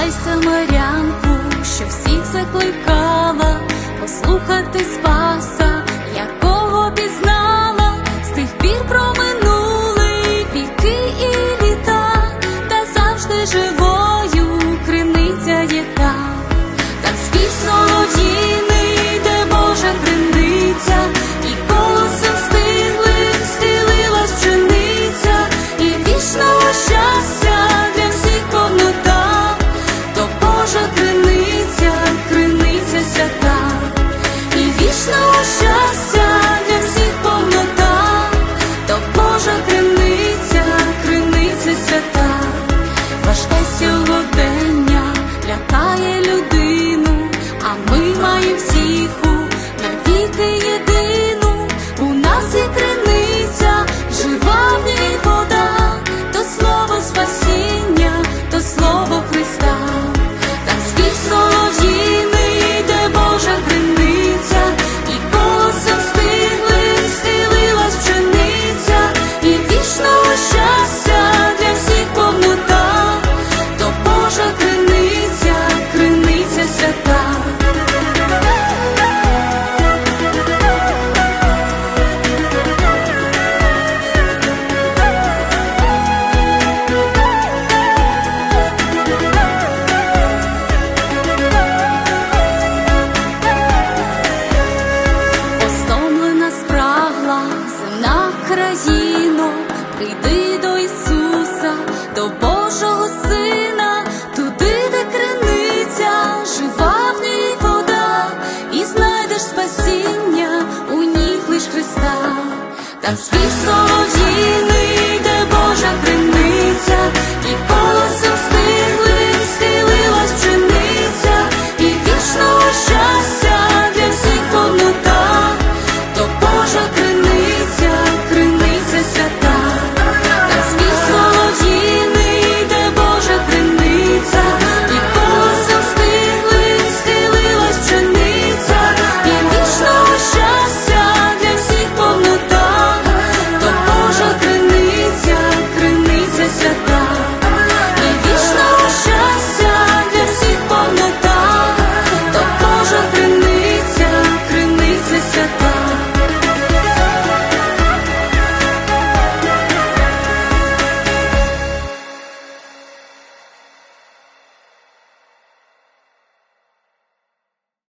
Згадай самарянку, що всіх закликала послухати спаса, якого. Krishna Україно, прийди до Ісуса, до Божого Сина, туди, де криниця, жива в ній вода, і знайдеш спасіння у ніг лиш Христа, там спів солодіння.